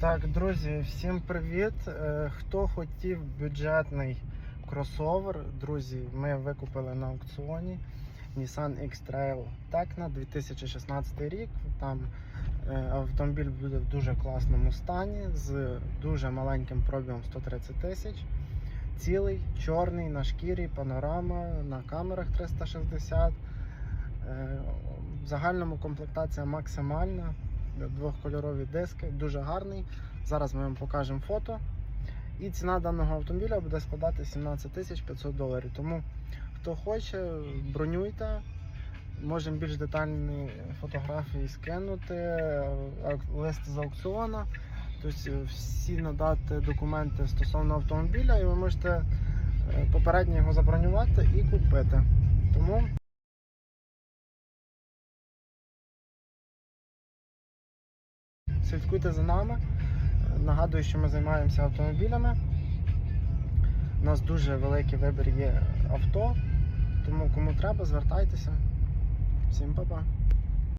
Так, друзі, всім привіт. Е, Хто хотів бюджетний кросовер, друзі, ми викупили на аукціоні Nissan X-Trail Tecna 2016 рік. Там е, автомобіль буде в дуже класному стані з дуже маленьким пробігом 130 тисяч. Цілий, чорний, на шкірі, панорама, на камерах 360. Е, В загальному комплектація максимальна. Двохкольорові диски, дуже гарний. Зараз ми вам покажемо фото. І ціна даного автомобіля буде складати 17 тисяч 500 доларів. Тому хто хоче, бронюйте. Можемо більш детальні фотографії скинути, е, лист з аукціону. Тобто всі надати документи стосовно автомобіля, і ви можете е, попередньо його забронювати і купити. Тому слідкуйте за нами. Нагадую, що ми займаємося автомобілями. У нас дуже великий вибір є авто, тому кому треба, звертайтеся. Всім па-па.